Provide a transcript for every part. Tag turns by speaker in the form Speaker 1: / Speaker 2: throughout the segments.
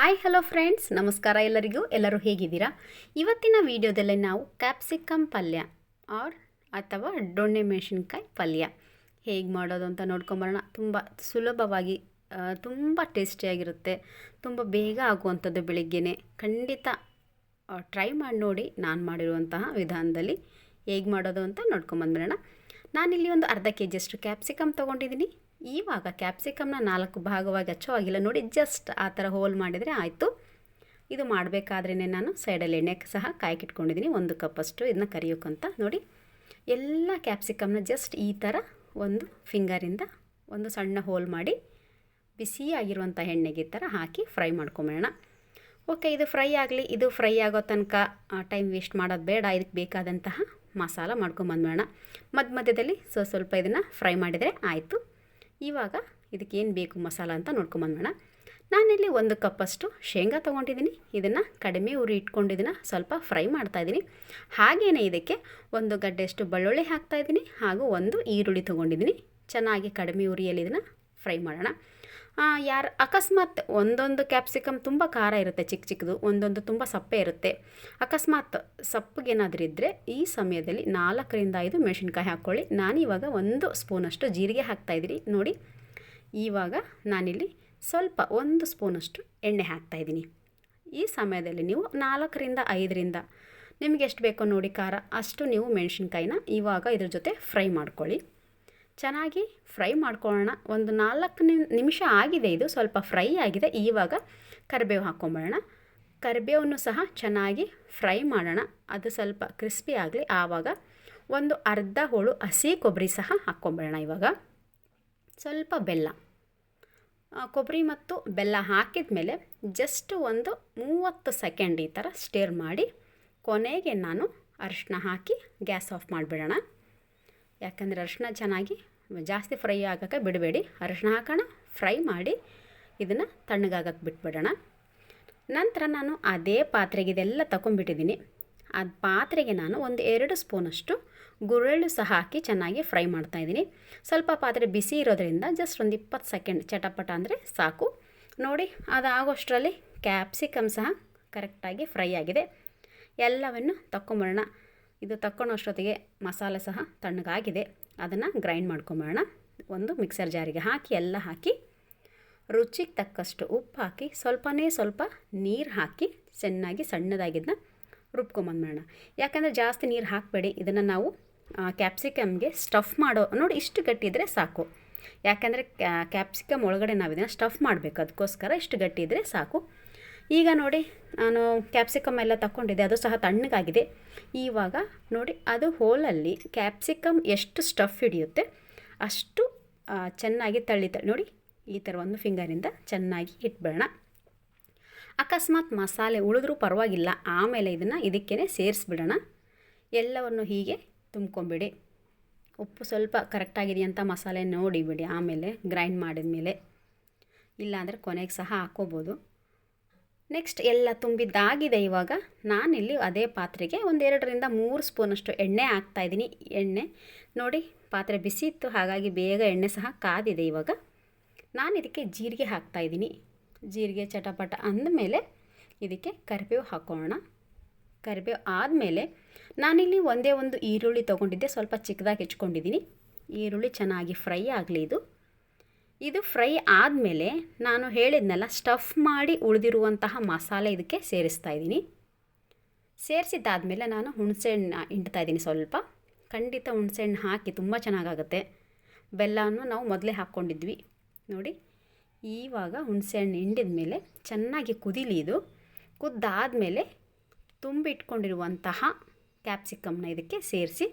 Speaker 1: Hi hello friends ನಮಸ್ಕಾರ ಎಲ್ಲರಿಗೂ. ಎಲ್ಲರೂ ಹೇಗಿದ್ದೀರಾ? ಇವತ್ತಿನ ವಿಡಿಯೋದಲ್ಲಿ ನಾವು ಕ್ಯಾಪ್ಸಿಕಮ್ ಪಲ್ಯ ಆರ್ ಅಥವಾ ಡೊಣ್ಣೆ ಮೆಣಸಿನ್ಕಾಯಿ ಪಲ್ಯ ಹೇಗೆ ಮಾಡೋದು ಅಂತ ನೋಡ್ಕೊಂಬರೋಣ. ತುಂಬ ಸುಲಭವಾಗಿ ತುಂಬ ಟೇಸ್ಟಿಯಾಗಿರುತ್ತೆ ತುಂಬ ಬೇಗ ಆಗುವಂಥದ್ದು ಬೆಳಿಗ್ಗೆನೆ. ಖಂಡಿತ ಟ್ರೈ ಮಾಡಿ ನೋಡಿ ನಾನು ಮಾಡಿರುವಂತಹ ವಿಧಾನದಲ್ಲಿ ಹೇಗೆ ಮಾಡೋದು ಅಂತ ನೋಡ್ಕೊಂಬಂದ್ಬಿಡೋಣ. ನಾನಿಲ್ಲಿ ಒಂದು ಅರ್ಧ ಕೆ ಜಿಯಷ್ಟು ಕ್ಯಾಪ್ಸಿಕಮ್ ತೊಗೊಂಡಿದ್ದೀನಿ. ಇವಾಗ ಕ್ಯಾಪ್ಸಿಕಮ್ನ ನಾಲ್ಕು ಭಾಗವಾಗಿ ಹಚ್ಚೋವಾಗಿಲ್ಲ ನೋಡಿ ಜಸ್ಟ್ ಆ ಥರ ಹೋಲ್ ಮಾಡಿದರೆ ಆಯಿತು. ಇದು ಮಾಡಬೇಕಾದ್ರೇ ನಾನು ಸೈಡಲ್ಲಿ ಎಣ್ಣೆ ಸಹ ಕಾಯ್ಕಿಟ್ಕೊಂಡಿದ್ದೀನಿ. ಒಂದು ಕಪ್ಪಷ್ಟು ಇದನ್ನ ಕರಿಯೋಕ್ಕಂತ ನೋಡಿ, ಎಲ್ಲ ಕ್ಯಾಪ್ಸಿಕಮ್ನ ಜಸ್ಟ್ ಈ ಥರ ಒಂದು ಫಿಂಗರಿಂದ ಒಂದು ಸಣ್ಣ ಹೋಲ್ ಮಾಡಿ ಬಿಸಿಯಾಗಿರುವಂಥ ಎಣ್ಣೆಗೆ ಈ ಥರ ಹಾಕಿ ಫ್ರೈ ಮಾಡ್ಕೊಂಬೋಣ ಓಕೆ, ಇದು ಫ್ರೈ ಆಗಲಿ, ಇದು ಫ್ರೈ ಆಗೋ ತನಕ ಟೈಮ್ ವೇಸ್ಟ್ ಮಾಡೋದು ಬೇಡ. ಇದಕ್ಕೆ ಬೇಕಾದಂತಹ ಮಸಾಲ ಮಾಡ್ಕೊಂಬಂದ್ಬೇಡ ಮಧ್ಯ ಮಧ್ಯದಲ್ಲಿ ಸ್ವಲ್ಪ ಇದನ್ನು ಫ್ರೈ ಮಾಡಿದರೆ ಆಯಿತು. ಇವಾಗ ಏನು ಬೇಕು ಮಸಾಲ ಅಂತ ನೋಡ್ಕೊಂಬಂದೋಣ ನಾನಿಲ್ಲಿ ಒಂದು ಕಪ್ಪಷ್ಟು ಶೇಂಗಾ ತೊಗೊಂಡಿದ್ದೀನಿ. ಇದನ್ನು ಕಡಿಮೆ ಉರಿ ಇಟ್ಕೊಂಡು ಇದನ್ನು ಸ್ವಲ್ಪ ಫ್ರೈ ಮಾಡ್ತಾಯಿದ್ದೀನಿ ಹಾಗೇನೆ ಇದಕ್ಕೆ ಒಂದು ಗಡ್ಡೆಯಷ್ಟು ಬೆಳ್ಳುಳ್ಳಿ ಹಾಕ್ತಾಯಿದ್ದೀನಿ ಹಾಗೂ ಒಂದು ಈರುಳ್ಳಿ ತೊಗೊಂಡಿದ್ದೀನಿ. ಚೆನ್ನಾಗಿ ಕಡಿಮೆ ಉರಿಯಲ್ಲಿ ಇದನ್ನು ಫ್ರೈ ಮಾಡೋಣ. ಯಾರು, ಅಕಸ್ಮಾತ್ ಒಂದೊಂದು ಕ್ಯಾಪ್ಸಿಕಮ್ ತುಂಬ ಖಾರ ಇರುತ್ತೆ ಚಿಕ್ಕ ಚಿಕ್ಕದು ಒಂದೊಂದು ತುಂಬ ಸಪ್ಪೆ ಇರುತ್ತೆ. ಅಕಸ್ಮಾತ್ ಸಪ್ಪಗೇನಾದರೂ ಇದ್ದರೆ ಈ ಸಮಯದಲ್ಲಿ ನಾಲ್ಕರಿಂದ ಐದು ಮೆಣಸಿನ್ಕಾಯಿ ಹಾಕ್ಕೊಳ್ಳಿ. ನಾನಿವಾಗ ಒಂದು ಸ್ಪೂನಷ್ಟು ಜೀರಿಗೆ ಹಾಕ್ತಾಯಿದ್ದೀನಿ ನೋಡಿ, ಇವಾಗ ನಾನಿಲ್ಲಿ ಸ್ವಲ್ಪ ಒಂದು ಸ್ಪೂನಷ್ಟು ಎಣ್ಣೆ ಹಾಕ್ತಾಯಿದ್ದೀನಿ ಈ ಸಮಯದಲ್ಲಿ ನೀವು ನಾಲ್ಕರಿಂದ ಐದರಿಂದ, ನಿಮಗೆ ಎಷ್ಟು ಬೇಕೋ ನೋಡಿ ಖಾರ, ಅಷ್ಟು ನೀವು ಮೆಣಸಿನ್ಕಾಯಿನ ಇವಾಗ ಇದ್ರ ಜೊತೆ ಫ್ರೈ ಮಾಡ್ಕೊಳ್ಳಿ. ಚೆನ್ನಾಗಿ ಫ್ರೈ ಮಾಡ್ಕೊಳ್ಳೋಣ. ಒಂದು ನಾಲ್ಕು ನಿಮಿಷ ಆಗಿದೆ ಇದು, ಸ್ವಲ್ಪ ಫ್ರೈ ಆಗಿದೆ. ಇವಾಗ ಕರಿಬೇವು ಹಾಕ್ಕೊಂಬಿಡೋಣ ಕರಿಬೇವನ್ನು ಸಹ ಚೆನ್ನಾಗಿ ಫ್ರೈ ಮಾಡೋಣ. ಅದು ಸ್ವಲ್ಪ ಕ್ರಿಸ್ಪಿ ಆಗಲಿ. ಆವಾಗ ಒಂದು ಅರ್ಧ ಹೋಳು ಹಸಿ ಕೊಬ್ಬರಿ ಸಹ ಹಾಕ್ಕೊಂಬಿಡೋಣ ಇವಾಗ. ಸ್ವಲ್ಪ ಬೆಲ್ಲ. ಕೊಬ್ಬರಿ ಮತ್ತು ಬೆಲ್ಲ ಹಾಕಿದ ಮೇಲೆ ಜಸ್ಟ್ ಒಂದು ಮೂವತ್ತು ಸೆಕೆಂಡ್ ಈ ಥರ ಸ್ಟೇರ್ ಮಾಡಿ ಕೊನೆಗೆ ನಾನು ಅರಿಶಿನ ಹಾಕಿ ಗ್ಯಾಸ್ ಆಫ್ ಮಾಡಿಬಿಡೋಣ. ಯಾಕಂದರೆ ಅರಿಶಿನ ಚೆನ್ನಾಗಿ ಜಾಸ್ತಿ ಫ್ರೈ ಆಗೋಕ್ಕೆ ಬಿಡಬೇಡಿ. ಅರಿಶಿನ ಹಾಕೋಣ, ಫ್ರೈ ಮಾಡಿ ಇದನ್ನು ತಣ್ಣಗಾಗಕ್ಕೆ ಬಿಟ್ಬಿಡೋಣ. ನಂತರ ನಾನು ಅದೇ ಪಾತ್ರೆಗೆ ಇದೆಲ್ಲ ತಗೊಂಡ್ಬಿಟ್ಟಿದ್ದೀನಿ ಆ ಪಾತ್ರೆಗೆ ನಾನು ಒಂದು ಎರಡು ಸ್ಪೂನಷ್ಟು ಗುರೆಳ್ಳು ಸಹ ಹಾಕಿ ಚೆನ್ನಾಗಿ ಫ್ರೈ ಮಾಡ್ತಾಯಿದ್ದೀನಿ ಸ್ವಲ್ಪ ಪಾತ್ರೆ ಬಿಸಿ ಇರೋದ್ರಿಂದ ಜಸ್ಟ್ ಒಂದು ಇಪ್ಪತ್ತು ಸೆಕೆಂಡ್ ಚಟಪಟ ಅಂದರೆ ಸಾಕು. ನೋಡಿ, ಅದಾಗೋಷ್ಟರಲ್ಲಿ ಕ್ಯಾಪ್ಸಿಕಮ್ ಸಹ ಕರೆಕ್ಟಾಗಿ ಫ್ರೈ ಆಗಿದೆ. ಎಲ್ಲವನ್ನು ತಕ್ಕೊಂಬಿಡೋಣ. ಇದು ತಕ್ಕೊಳ್ಳೋಷ್ಟೊತ್ತಿಗೆ ಮಸಾಲೆ ಸಹ ತಣ್ಣಗಾಗಿದೆ. ಅದನ್ನು ಗ್ರೈಂಡ್ ಮಾಡ್ಕೊಂಬರೋಣ ಒಂದು ಮಿಕ್ಸರ್ ಜಾರಿಗೆ ಹಾಕಿ, ಎಲ್ಲ ಹಾಕಿ, ರುಚಿಗೆ ತಕ್ಕಷ್ಟು ಉಪ್ಪು ಹಾಕಿ, ಸ್ವಲ್ಪನೇ ಸ್ವಲ್ಪ ನೀರು ಹಾಕಿ, ಚೆನ್ನಾಗಿ ಸಣ್ಣದಾಗಿದ್ದನ್ನ ರುಬ್ಕೊಂಬಂದ್ಬಿಡೋಣ ಯಾಕಂದರೆ ಜಾಸ್ತಿ ನೀರು ಹಾಕಬೇಡಿ. ಇದನ್ನು ನಾವು ಕ್ಯಾಪ್ಸಿಕಮ್ಗೆ ಸ್ಟಫ್ ಮಾಡೋ, ನೋಡಿ ಇಷ್ಟು ಗಟ್ಟಿ ಇದ್ದರೆ ಸಾಕು. ಯಾಕಂದರೆ ಕ್ಯಾಪ್ಸಿಕಮ್ ಒಳಗಡೆ ನಾವು ಇದನ್ನು ಸ್ಟಫ್ ಮಾಡಬೇಕು. ಅದಕ್ಕೋಸ್ಕರ ಇಷ್ಟು ಗಟ್ಟಿ ಇದ್ದರೆ ಸಾಕು. ಈಗ ನೋಡಿ, ನಾನು ಕ್ಯಾಪ್ಸಿಕಮ್ ಎಲ್ಲ ತಗೊಂಡಿದ್ದೆ ಅದು ಸಹ ತಣ್ಣಗಾಗಿದೆ. ಇವಾಗ ನೋಡಿ, ಅದು ಹೋಲಲ್ಲಿ ಕ್ಯಾಪ್ಸಿಕಮ್ ಎಷ್ಟು ಸ್ಟಫ್ ಹಿಡಿಯುತ್ತೆ, ಅಷ್ಟು ಚೆನ್ನಾಗಿ ತಳ್ಳಿ ನೋಡಿ, ಈ ಥರ ಒಂದು ಫಿಂಗರಿಂದ ಚೆನ್ನಾಗಿ ಇಟ್ಬಿಡೋಣ ಅಕಸ್ಮಾತ್ ಮಸಾಲೆ ಉಳಿದ್ರೂ ಪರವಾಗಿಲ್ಲ, ಆಮೇಲೆ ಇದನ್ನು ಇದಕ್ಕೇ ಸೇರಿಸ್ಬಿಡೋಣ. ಎಲ್ಲವನ್ನು ಹೀಗೆ ತುಂಬ್ಕೊಂಬಿಡಿ. ಉಪ್ಪು ಸ್ವಲ್ಪ ಕರೆಕ್ಟಾಗಿದೆಯಂತ ಮಸಾಲೆ ನೋಡಿಬಿಡಿ ಆಮೇಲೆ ಗ್ರೈಂಡ್ ಮಾಡಿದ ಮೇಲೆ ಇಲ್ಲಾಂದರೆ ಕೊನೆಗೆ ಸಹ ಹಾಕ್ಕೋಬೋದು. ನೆಕ್ಸ್ಟ್ ಎಲ್ಲ ತುಂಬಿದ್ದಾಗಿದೆ ಇವಾಗ. ನಾನಿಲ್ಲಿ ಅದೇ ಪಾತ್ರೆಗೆ ಒಂದೆರಡರಿಂದ ಮೂರು ಸ್ಪೂನಷ್ಟು ಎಣ್ಣೆ ಹಾಕ್ತಾಯಿದ್ದೀನಿ ಎಣ್ಣೆ ನೋಡಿ, ಪಾತ್ರೆ ಬಿಸಿ ಇತ್ತು ಹಾಗಾಗಿ ಬೇಗ ಎಣ್ಣೆ ಸಹ ಕಾದಿದೆ ಇವಾಗ. ನಾನು ಇದಕ್ಕೆ ಜೀರಿಗೆ ಹಾಕ್ತಾಯಿದ್ದೀನಿ ಜೀರಿಗೆ ಚಟಪಟ ಅಂದಮೇಲೆ ಇದಕ್ಕೆ ಕರಿಬೇವು ಹಾಕೋಣ. ಕರಿಬೇವು ಆದಮೇಲೆ ನಾನಿಲ್ಲಿ ಒಂದೇ ಒಂದು ಈರುಳ್ಳಿ ತೊಗೊಂಡಿದ್ದೆ. ಸ್ವಲ್ಪ ಚಿಕ್ಕದಾಗಿ ಹೆಚ್ಕೊಂಡಿದ್ದೀನಿ ಈರುಳ್ಳಿ ಚೆನ್ನಾಗಿ ಫ್ರೈ ಆಗಲಿ ಇದು. ಇದು ಫ್ರೈ ಆದಮೇಲೆ ನಾನು ಹೇಳಿದ್ನಲ್ಲ ಸ್ಟಫ್ ಮಾಡಿ ಉಳಿದಿರುವಂತಹ ಮಸಾಲೆ ಇದಕ್ಕೆ ಸೇರಿಸ್ತಾ ಇದ್ದೀನಿ. ಸೇರಿಸಿದ್ದಾದಮೇಲೆ ನಾನು ಹುಣಸೆಹಣ್ಣು ಹಿಂಡ್ತಾ ಇದ್ದೀನಿ ಸ್ವಲ್ಪ. ಖಂಡಿತ ಹುಣಸೆಹಣ್ಣು ಹಾಕಿ ತುಂಬ ಚೆನ್ನಾಗಾಗುತ್ತೆ. ಬೆಲ್ಲವನ್ನು ನಾವು ಮೊದಲೇ ಹಾಕ್ಕೊಂಡಿದ್ವಿ. ನೋಡಿ ಇವಾಗ ಹುಣಸೆಹಣ್ಣು ಹಿಂಡಿದ ಮೇಲೆ ಚೆನ್ನಾಗಿ ಕುದಿಲಿ ಇದು. ಕುದ್ದಾದಮೇಲೆ ತುಂಬಿಟ್ಕೊಂಡಿರುವಂತಹ ಕ್ಯಾಪ್ಸಿಕಮ್ನ ಇದಕ್ಕೆ ಸೇರಿಸಿ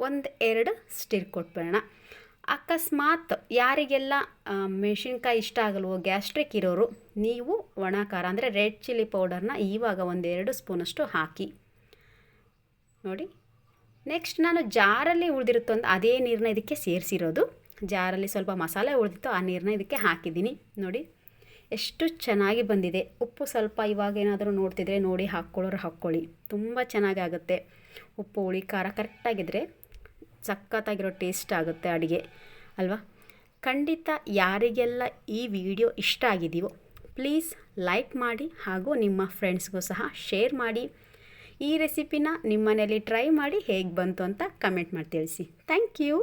Speaker 1: ಒಂದು ಎರಡು ಸ್ಟಿರ್ ಕೊಟ್ಬಿಡೋಣ. ಅಕಸ್ಮಾತ್ ಯಾರಿಗೆಲ್ಲ ಮೆಣಸಿನ್ಕಾಯಿ ಇಷ್ಟ ಆಗಲ್ವೋ ಗ್ಯಾಸ್ಟ್ರಿಕ್ ಇರೋರು, ನೀವು ಒಣ ಖಾರ ಅಂದರೆ ರೆಡ್ ಚಿಲ್ಲಿ ಪೌಡರ್ನ ಇವಾಗ ಒಂದೆರಡು ಸ್ಪೂನಷ್ಟು ಹಾಕಿ. ನೋಡಿ, ನೆಕ್ಸ್ಟ್ ನಾನು ಜಾರಲ್ಲಿ ಉಳಿದಿರುತ್ತೋ ಅಂತ ಅದೇ ನೀರನ್ನ ಇದಕ್ಕೆ ಸೇರಿಸಿರೋದು. ಜಾರಲ್ಲಿ ಸ್ವಲ್ಪ ಮಸಾಲೆ ಉಳಿದಿತ್ತು ಆ ನೀರನ್ನ ಇದಕ್ಕೆ ಹಾಕಿದ್ದೀನಿ. ನೋಡಿ, ಎಷ್ಟು ಚೆನ್ನಾಗಿ ಬಂದಿದೆ. ಉಪ್ಪು ಸ್ವಲ್ಪ ಇವಾಗ ಏನಾದರೂ ನೋಡ್ತಿದ್ರೆ ನೋಡಿ ಹಾಕ್ಕೊಳ್ಳೋರು ಹಾಕ್ಕೊಳ್ಳಿ. ತುಂಬ ಚೆನ್ನಾಗಾಗುತ್ತೆ. ಉಪ್ಪು ಹುಳಿ ಖಾರ ಕರೆಕ್ಟಾಗಿದ್ದರೆ ಸಖತ್ತಾಗಿರೋ ಟೇಸ್ಟ್ ಆಗುತ್ತೆ ಅಡುಗೆ, ಅಲ್ವಾ? ಖಂಡಿತ ಯಾರಿಗೆಲ್ಲ ಈ ವಿಡಿಯೋ ಇಷ್ಟ ಆಗಿದೆಯೋ, ಪ್ಲೀಸ್ ಲೈಕ್ ಮಾಡಿ ಹಾಗೂ ನಿಮ್ಮ ಫ್ರೆಂಡ್ಸ್ಗೂ ಸಹ ಶೇರ್ ಮಾಡಿ. ಈ ರೆಸಿಪಿನ ನಿಮ್ಮ ಮನೇಲಿ ಟ್ರೈ ಮಾಡಿ ಹೇಗೆ ಬಂತು ಅಂತ ಕಮೆಂಟ್ ಮಾಡಿ ತಿಳಿಸಿ. Thank you.